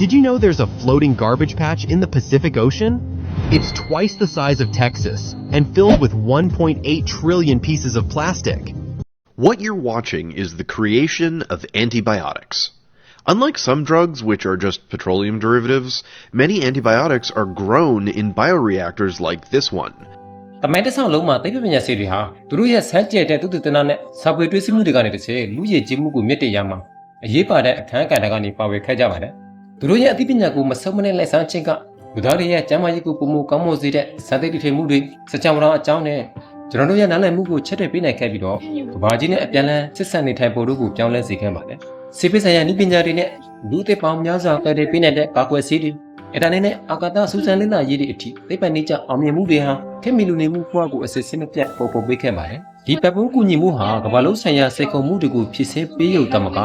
Did you know there's a floating garbage patch in the Pacific Ocean? It's twice the size of Texas and filled with 1.8 trillion pieces of plastic. What you're watching is the creation of antibiotics. Unlike some drugs, which are just petroleum derivatives, many antibiotics are grown in bioreactors like this one. တမိုင်းတစ်ဆောင်လုံးမှာသိပ္ပံပညာရှင်တွေဟာသူတို့ရဲ့ဆန်းကျဲတဲ့သုတေသနနဲ့စာပေတွေးစမှုတွေကနေတစ်ချက်လူရည်ကြည်မှုကိုမြင့်တင်ရမှာအရေးပါတဲ့အခန်းကဏ္ဍကနေပါဝင်ခဲ့ကြပါတယ်။ သူတို့ရဲ့အသိပညာကိုမဆုံးမနဲ့လက်ဆန်းခြင်းကလူသားတွေရဲ့ကျန်းမာရေးကိုပုံမကောင်းမွန်စေတဲ့စံသိတိထေမှုတွေစကြဝဠာအကြောင်းနဲ့ကျွန်တော်တို့ရဲ့နားလည်မှုကိုချက်တွေပေးနိုင်ခဲ့ပြီးတော့ကဘာကြီးနဲ့အပြန်လန်းဆက်ဆံနေထိုင်ဖို့တို့ကိုပြောင်းလဲစေခဲ့ပါတယ်။စေပဆိုင်ရာနည်းပညာတွေနဲ့လူသစ်ပေါင်းများစွာကတည်းကပေးနိုင်တဲ့ကာကွယ်ဆေးတွေအတားနဲ့အာကာသစူးစမ်းလင်းလာရေးတွေအထိသိပ္ပံနည်းကျအောင်မြင်မှုတွေဟာခင်မီလူနေမှုဘဝကိုအစစ်စစ်မပြတ်ပေါ်ပေါ်ပေးခဲ့ပါတယ်။ဒီပတ်ပုံးကူညီမှုဟာကမ္ဘာလုံးဆိုင်ရာစိတ်ခုံမှုတွေကိုဖြစ်စေပေးရုံတမက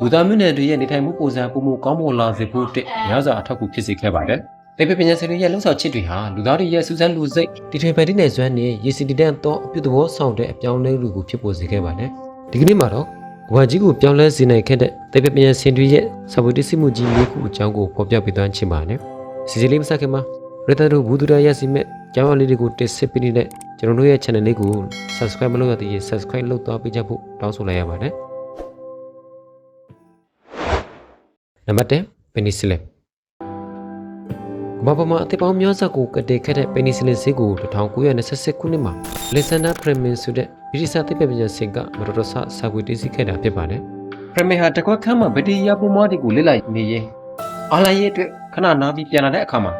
လူသားမျိုးနွယ်တွေရဲ့နေထိုင်မှုပုံစံပုံမကောင်းမွန်လာစေဖို့အတွက်များစွာအထောက်အကူဖြစ်စေခဲ့ပါတယ်။သိပ္ပံပညာရှင်တွေရဲ့လှုပ်ဆောင်ချက်တွေဟာလူသားတွေရဲ့စူးစမ်းလူစိတ်တီထွင်ပန်တိနယ်စွမ်းနဲ့ရည်စည်တည်တဲ့အပြုသဘောဆောင်တဲ့အပြောင်းလဲမှုကိုဖြစ်ပေါ်စေခဲ့ပါတယ်။ဒီကနေ့မှာတော့ကဘာကြီးကိုပြောင်းလဲစေနိုင်ခဲ့တဲ့သိပ္ပံပညာရှင်တွေရဲ့စာပေတည်စီမှုကြီးလေးခုအကြောင်းကိုဖော်ပြပေးသွားချင်ပါတယ်။စီစီလေးမစခင်မှာရတတို့ဘူးဒရာရစီမဲ့ကျောင်းအလေးတွေကိုတက်စစ်ပေးနေတဲ့ကျွန်တော်တို့ရဲ့ channel လေးကို subscribe မလုပ်ရသေးရင် subscribe လုပ်သွားပေးကြဖို့တောင်းဆိုလိုက်ရပါတယ်။ နံပါတ်1 penicillin ကမ္ဘာပေါ်မှာအသက်ပေါင်းများစွာကိုကတည်ခဲ့တဲ့ penicillin ဆေးကို1926ခုနှစ်မှာ Alexander Fleming ဆိုတဲ့ဗြိတိသျှသိပ္ပံပညာရှင်ကမတော်တဆစာကွေတည်စီခဲ့တာဖြစ်ပါတယ်။ Fleming ဟာတကွက်ခန်းမှာဗတီယာပုံမတွေကိုလစ်လိုက်နေရင်အာလန်ရဲ့အတွက်ခဏနားပြီးပြန်လာတဲ့အခါမှာ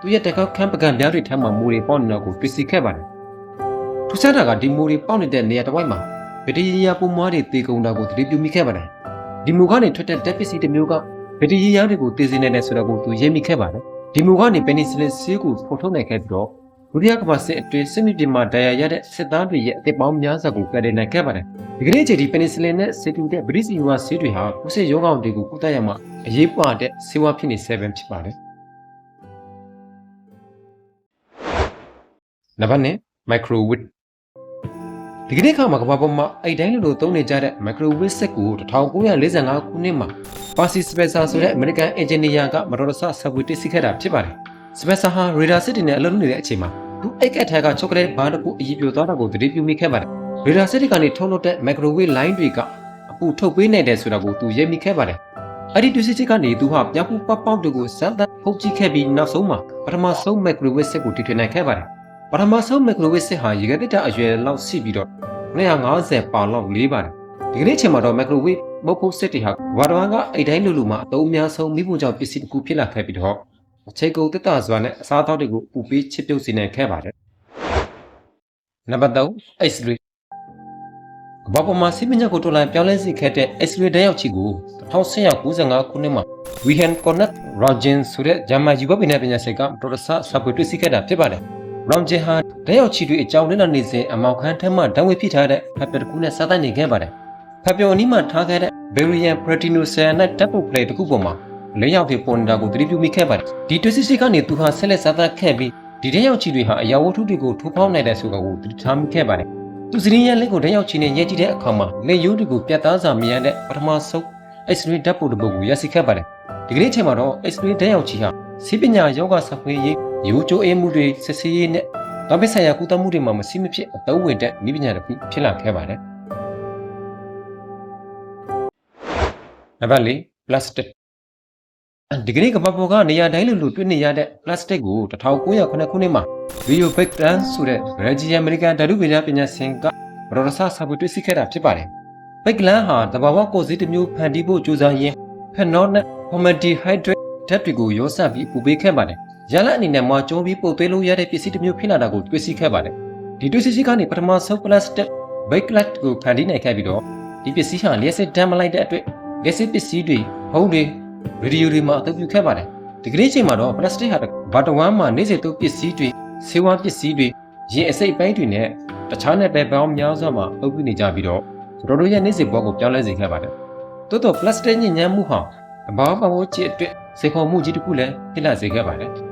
သူရဲ့တကွက်ခန်းပကံပြားတွေထမ်းမှာမူတွေပေါက်နေတာကိုတွေ့စီခဲ့ပါတယ်။ထူးခြားတာကဒီမူတွေပေါက်နေတဲ့နေရာတစ်ဝိုက်မှာဗတီယာပုံမတွေတေကုန်တာကိုသတိပြုမိခဲ့ပါတယ်။ဒီမူကနေထွက်တဲ့တက်ပစ္စည်းတစ်မျိုးက ဗတီယာတွေကိုတည်စီနေတယ်ဆိုတော့ကိုသူရေးမိခဲ့ပါတယ်။ဒီမူကနေပနီဆလင်ဆေးကိုဖော်ထုတ်နိုင်ခဲ့ပြီးတော့ဒုတိယကမ္ဘာစစ်အတွင်းစစ်မြေပြင်မှာဒဏ်ရာရတဲ့စစ်သားတွေရဲ့အသက်ပေါင်းများစွာကိုကယ်တင်နိုင်ခဲ့ပါတယ်။ဒီကနေ့အချိန်ဒီပနီဆလင်နဲ့ဆေးတူတဲ့ဗြိတိန်ဝါဆေးတွေဟာကုသရောဂါတွေကိုကုသရမှာအရေးပါတဲ့ဆေးဝါးဖြစ်နေဆဲပဲဖြစ်ပါတယ်။နံပါတ်1 microwave ဒီကနေ့ခါမှာကမ္ဘာပေါ်မှာအဲ့တိုင်းလိုလိုသုံးနေကြတဲ့ microwave စက်ကို1945ခုနှစ်မှာ Percy Spencer ဆိုတဲ့အမေရိကန်အင်ဂျင်နီယာကမတော်တဆဆက်ဝေတည်စီခဲ့တာဖြစ်ပါတယ်။ Spencer ဟာရေဒါစစ်တွေနဲ့အလုပ်လုပ်နေတဲ့အချိန်မှာသူအိတ်ကက်ထဲကချောကလက်ဘားတစ်ခုအည်ပြိုသွားတာကိုသတိပြုမိခဲ့ပါတယ်။ရေဒါစစ်တွေကနေထုတ်လုပ်တဲ့ microwave line တွေကအပူထုတ်ပေးနိုင်တယ်ဆိုတာကိုသူရိပ်မိခဲ့ပါတယ်။အဲ့ဒီတူစီချစ်ကနေသူဟာပြောင်းပူပပောက်တွေကိုစမ်းသပ်ဖုတ်ကြည့်ခဲ့ပြီးနောက်ဆုံးမှာပထမဆုံး microwave စက်ကိုတီထွင်နိုင်ခဲ့ပါတယ်။ ပထမဆုံး microwave စက်ဟာရေခဲတစ်တာအရွယ်လောက်ရှိပြီးတော့250ပေါင်လောက်လေးပါတယ်။ဒီကနေ့ချိန်မှာတော့ microwave မုတ်ဖို့စစ်တွေဟာဝါတော်ကအိတ်တိုင်းလူလူမှာအသုံးအများဆုံးမိဖို့ကြောင့်ပစ္စည်းတစ်ခုဖြစ်လာခဲ့ပြီးတော့အခြေကုတ်တက်တာစွာနဲ့အစားအသောက်တွေကိုပူပေးချစ်ပြုတ်စေနိုင်ခဲ့ပါတယ်။နံပါတ်3 X-ray ကမ္ဘာပေါ်မှာစီးပညာကိုတော်လှန်ပြောင်းလဲစေခဲ့တဲ့ X-ray ဓာတ်ရောက်ချီကို1995ခုနှစ်မှာ Wilhelm Conrad Röntgen ဆိုတဲ့ဂျာမန်ယူဘပင်ပညာရှင်ကတော်တဆစာပွေတွေ့ရှိခဲ့တာဖြစ်ပါတယ်။ Röntgen ဟာဓာတ်ရောက်ချီတွေအကြောင်းလည်လာနေစဉ်အမောင်ခန်းထက်မှဓာတ်ဝေဖြစ်ထားတဲ့ဖက်ပက်တစ်ခုနဲ့စားတိုက်နေခဲ့ပါတယ်။ဖက်ပျော်အနီးမှာထားခဲ့တဲ့ Barium Pratinocyanic ဓာတ်ပုံပလေတစ်ခုပေါ်မှာလေးယောက်တွေပေါ်နေတာကိုသတိပြုမိခဲ့ပါတယ်။ဒီတွေ့ရှိကနေသူဟာဆက်လက်စားသက်ခဲ့ပြီးဒီတဲ့ရောက်ချီတွေဟာအရာဝတ္ထုတွေကိုထိုးဖောက်နိုင်တဲ့ဆိုတာကိုသတိထားမိခဲ့ပါတယ်။သူစရင်းရဲ့လက်ကိုတဲ့ရောက်ချီနဲ့ရဲကြည့်တဲ့အခါမှာလက်ရိုးတွေကိုပြတ်သားစွာမြင်ရတဲ့ပထမဆုံး X-ray ဓာတ်ပုံတစ်ပုဒ်ကိုရရှိခဲ့ပါတယ်။ဒီကနေ့ချိန်မှာတော့ X-ray ဓာတ်ရောက်ချီဟာစီးပညာယောဂဆဖွေးရေး ရိုးကျိုးအေးမှုတွေစစ်ဆေးရေးနဲ့တပိဆိုင်ရာကုသမှုတွေမှာမရှိမဖြစ်အသုံးဝင်တဲ့နည်းပညာတစ်ခုဖြစ်လာခဲ့ပါတယ်။နံပါတ်၄ plastic ဒီကနေ့ကမ္ဘာပေါ်ကနေရာတိုင်းလိုလိုတွေ့နေရတဲ့ plastic ကို1909ခုနှစ်မှာ Rio Becton ဆိုတဲ့ Belgian American ဓာတုဗေဒပညာရှင်ကရော်ရဆာစာပွေတွေ့ရှိခဲ့တာဖြစ်ပါတယ်။ Becton ဟာတဘာဝကိုယ်စီးတစ်မျိုးဖန်တီးဖို့ကြိုးစားရင်း phenol နဲ့ formaldehyde ဓာတ်တွေကိုရောစပ်ပြီးပူပေးခဲ့ပါတယ်။ ရလအနေနဲ့မှာကျုံးပြီးပုတ်သွေးလို့ရတဲ့ပစ္စည်းတစ်မျိုးဖြစ်လာတာကိုတွေ့ရှိခဲ့ပါတယ်။ဒီတွေ့ရှိရှိကနေပထမဆုံး plastic bakelite ကိုဖန်တီးနိုင်ခဲ့ပြီးတော့ဒီပစ္စည်းဟာလျှက်စစ်တမ်းမလိုက်တဲ့အတွက်လျှက်စစ်ပစ္စည်းတွေဟုံးတွေဗီဒီယိုတွေမှာအသုံးပြုခဲ့ပါတယ်ဒီကနေ့ချိန်မှာတော့ plastic ဟာဘာတဝမ်းမှာနေစေသုံးပစ္စည်းတွေဆေးဝါးပစ္စည်းတွေရင်အစိတ်ပိုင်းတွေနဲ့တခြားနယ်ပယ်ပေါင်းများစွာမှာအုပ်ပြုနေကြပြီးတော့တို့တို့ရဲ့နေစေဘဝကိုပြောင်းလဲစေခဲ့ပါတယ်တိုးတော့ plastic ညဉ့်ညမ်းမှုဟာအဘာဘာဝချစ်အတွက်စေခေါ်မှုကြီးတစ်ခုလည်းဖြစ်လာစေခဲ့ပါတယ်